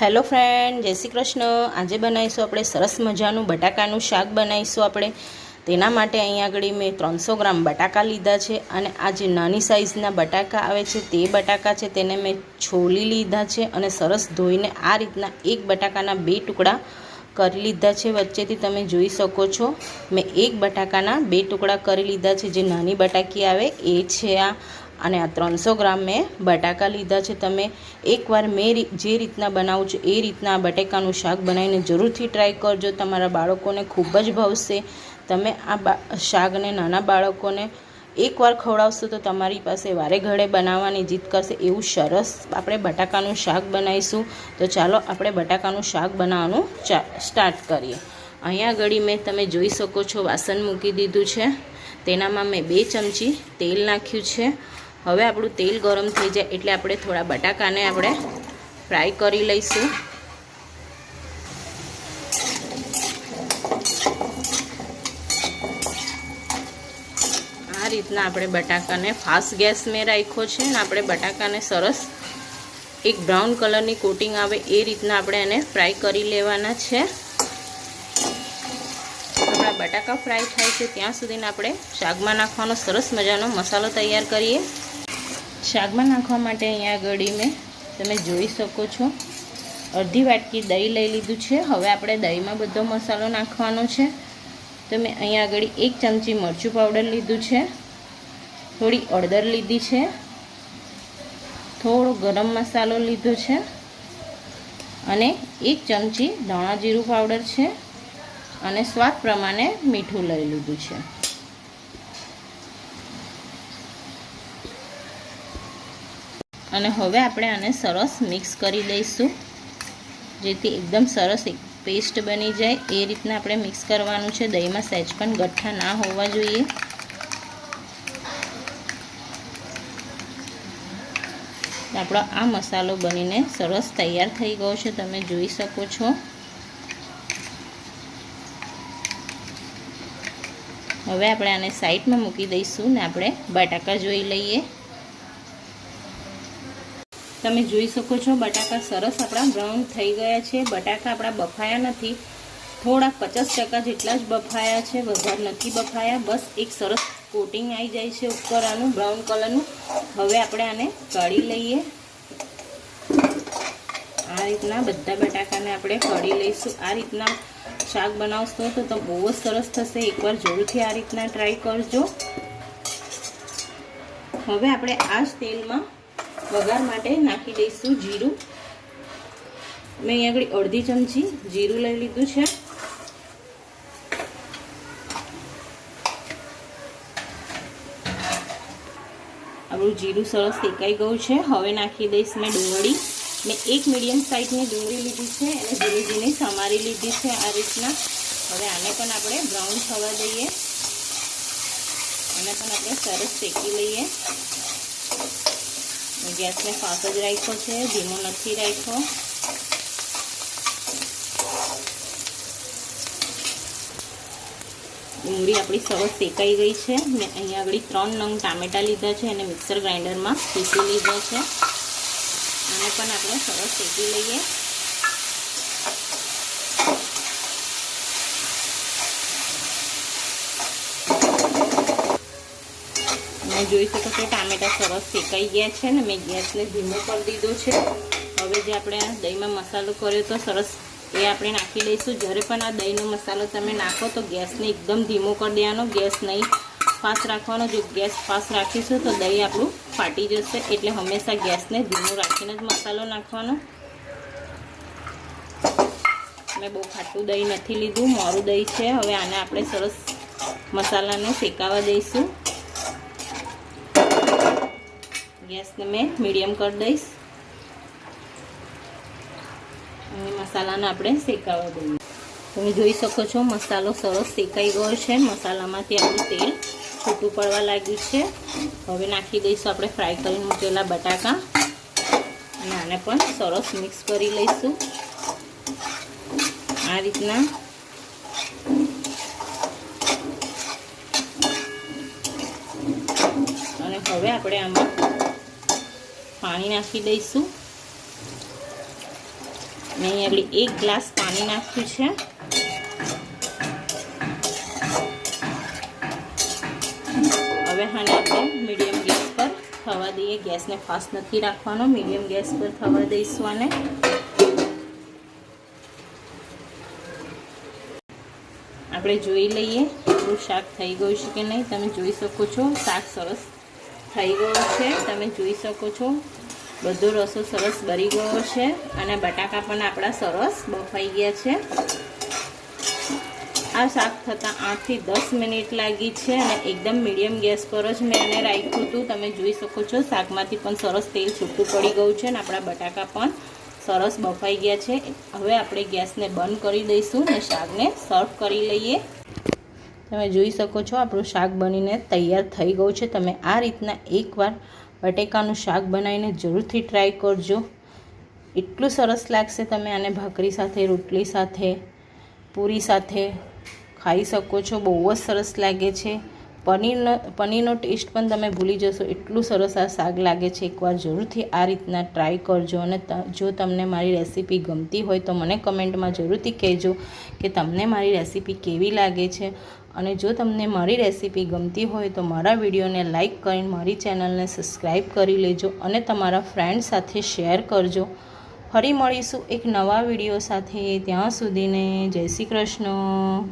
Hello friend, જય શ્રી કૃષ્ણ. આજે બનાવીશું આપણે સરસ મજાનું બટાકાનું શાક બનાવીશું આપણે. તેના માટે અહીંયા આગળ મેં ત્રણસો ગ્રામ બટાકા લીધા છે અને આ જે નાની સાઇઝના બટાકા આવે છે તે બટાકા છે તેને મેં છોલી લીધા છે અને સરસ ધોઈને આ રીતના એક બટાકાના બે ટુકડા કરી લીધા છે. વચ્ચેથી તમે જોઈ શકો છો, મેં એક બટાકાના બે ટુકડા કરી લીધા છે. જે નાની બટાકી આવે એ છે આ. અને આ ત્રણસો ગ્રામ મેં બટાકા લીધા છે. તમે એકવાર મેં જે રીતના બનાવું છું એ રીતના આ બટાકાનું શાક બનાવીને જરૂરથી ટ્રાય કરજો. તમારા બાળકોને ખૂબ જ ભાવશે. તમે આ શાકને નાના બાળકોને એકવાર ખવડાવશો તો તમારી પાસે વારે ઘડે બનાવવાની જીદ કરશે. એવું સરસ આપણે બટાકાનું શાક બનાવીશું. તો ચાલો આપણે બટાકાનું શાક બનાવવાનું સ્ટાર્ટ કરીએ. અહીંયા આગળ મેં તમે જોઈ શકો છો વાસણ મૂકી દીધું છે. તેનામાં મેં બે ચમચી તેલ નાખ્યું છે. હવે આપણું તેલ ગરમ થઈ જાય એટલે આપણે થોડા બટાકાને આપણે ફ્રાય કરી લઈશું. આ રીતના આપણે બટાકાને ફાસ્ટ ગેસ મેં રાખ્યો છે ને આપણે બટાકાને સરસ એક બ્રાઉન કલરની કોટિંગ આવે એ રીતના આપણે એને ફ્રાય કરી લેવાના છે. આપણા બટાકા ફ્રાય થાય છે ત્યાં સુધીને આપણે શાકમાં નાખવાનો સરસ મજાનો મસાલો તૈયાર કરીએ. શાકમાં નાખવા માટે અહીંયા આગળ મેં તમે જોઈ શકો છો. અડધી વાટકી દહીં લઈ લીધું છે. હવે આપણે દહીંમાં બધો મસાલો નાખવાનો છે. તો મેં અહીંયા આગળ એક ચમચી મરચું પાવડર લીધું છે. થોડી અડદર લીધી છે. થોડો ગરમ મસાલો લીધો છે. અને એક ચમચી ધાણા જીરું પાવડર છે. અને સ્વાદ પ્રમાણે મીઠું લઈ લીધું છે. અને હવે આપણે આને સરસ મિક્સ કરી દઈશું જેથી એકદમ સરસ પેસ્ટ બની જાય. એ રીતના આપણે મિક્સ કરવાનું છે. દહીંમાં સહેજ પણ ગઠ્ઠા ના હોવા જોઈએ. આપણો આ મસાલો બનીને સરસ તૈયાર થઈ ગયો છે. તમે જોઈ શકો છો. હવે આપણે આને સાઈડમાં મૂકી દઈશું ને આપણે બટાકા જોઈ લઈએ. તમે જોઈ શકો છો, બટાકા સરસ આપણા બ્રાઉન થઈ ગયા છે. બટાકા આપણા બફાયા નથી. થોડા પચાસ ટકા જેટલા જ બફાયા છે, વધારે નથી બફાયા. બસ એક સરસ કોટિંગ આવી જાય છે ઉપર આનું, બ્રાઉન કલરનું. હવે આપણે આને કાઢી લઈએ. આ રીતના બધા બટાકાને આપણે કાઢી લઈશું. આ રીતના શાક બનાવશો તો તો બહુ જ સરસ થશે. એકવાર જરૂરથી આ રીતના ટ્રાય કરજો. હવે આપણે આ જ તેલમાં વઘાર માટે નાખી દઈશું જીરું. મેં અહીંયા આગળ અડધી ચમચી જીરું લઈ લીધું છે. આપણું જીરું સરસ શેકાઈ ગયું છે. હવે નાખી દઈશ મેં ડુંગળી. મેં એક મીડિયમ સાઇઝની ડુંગળી લીધી છે અને ઝીણી સમારી લીધી છે આ રીતના. હવે આને પણ આપણે બ્રાઉન થવા દઈએ. આને પણ આપણે સરસ શેકી લઈએ. ગેસને ફાસ્ટ જ રાખ્યો છે, ધીમો નથી રાખ્યો. ડુંગળી આપણી સરસ શેકાઈ ગઈ છે. મેં અહીંયા આગળ ત્રણ નંગ ટામેટા લીધા છે અને મિક્સર ગ્રાઇન્ડરમાં પીસી લીધા છે. આને પણ આપણે સરસ શેકી લઈએ. તમે જોઈ શકો છો ટામેટા સરસ શેકાઈ ગયા છે ને મેં ગેસને ધીમો કરી દીધો છે. હવે જે આપણે દહીંમાં મસાલો કર્યો તો સરસ એ આપણે નાખી દઈશું. જ્યારે પણ આ દહીંનો મસાલો તમે નાખો તો ગેસને એકદમ ધીમો કરી દેવાનો. ગેસ નહીં ફાસ્ટ રાખવાનો. જો ગેસ ફાસ્ટ રાખીશું તો દહીં આપણું ફાટી જશે. એટલે હંમેશા ગેસને ધીમો રાખીને જ મસાલો નાખવાનો. મેં બહુ ખાટું દહીં નથી લીધું. મોરું દહીં છે. હવે આને આપણે સરસ મસાલાને શેકાવા દઈશું. ગેસને મેં મીડિયમ કરી દઈશ. અને મસાલાને આપણે શેકાવા દઈએ. તમે જોઈ શકો છો મસાલો સરસ શેકાઈ ગયો છે. મસાલામાંથી આપણું તેલ છૂટું પડવા લાગ્યું છે. હવે નાખી દઈશું આપણે ફ્રાય કરીને મૂકેલા બટાકા. અને આને પણ સરસ મિક્સ કરી લઈશું. આ રીતના. અને હવે આપણે આમાં પાણી નાખી દઈશું. મેં અહીં એક ગ્લાસ પાણી નાખ્યું છે. હવે હાને આપણે મીડિયમ ગેસ પર થવા દઈએ. ગેસને ફાસ્ટ નથી રાખવાનો. મીડિયમ ગેસ પર થવા દઈશું આને. આપણે જોઈ લઈએ, આપણું શાક થઈ ગયું છે કે નહીં? તમે જોઈ શકો છો, શાક સરસ થઈ ગયો છે. તમે જોઈ શકો છો, બધો રસો સરસ બરી ગયો છે અને બટાકા પણ આપણા સરસ બફાઈ ગયા છે. આ શાક થતાં આઠથી દસ મિનિટ લાગી છે અને એકદમ મીડિયમ ગેસ પર જ મેં એને રાખ્યું હતું. તમે જોઈ શકો છો, શાકમાંથી પણ સરસ તેલ છૂટું પડી ગયું છે અને આપણા બટાકા પણ સરસ બફાઈ ગયા છે. હવે આપણે ગેસને બંધ કરી દઈશું અને શાકને સર્વ કરી લઈએ. તમે જોઈ શકો છો, આપણું શાક બનીને તૈયાર થઈ ગયું છે. તમે આ રીતના એકવાર બટેકાનું શાક બનાવીને જરૂરથી ટ્રાય કરજો. એટલું સરસ લાગશે તમે આને ભાખરી સાથે, રોટલી સાથે, પૂરી સાથે ખાઈ શકો છો. બહુ જ સરસ લાગે છે. પનીરનો પનીરનો ટેસ્ટ પણ તમે ભૂલી જશો. એટલું સરસ આ શાક લાગે છે. એકવાર જરૂરથી આ રીતના ટ્રાય કરજો અને જો તમને મારી રેસીપી ગમતી હોય તો મને કમેન્ટમાં જરૂરથી કહેજો કે તમને મારી રેસીપી કેવી લાગે છે. અને જો તમને મારી રેસીપી ગમતી હોય તો મારા વિડીયોને લાઇક કરીને મારી ચેનલને સબસ્ક્રાઈબ કરી લેજો અને તમારા ફ્રેન્ડ સાથે શેર કરજો. ફરી મળીશું એક નવા વીડિયો સાથે. ત્યાં સુધીને જય શ્રી કૃષ્ણ.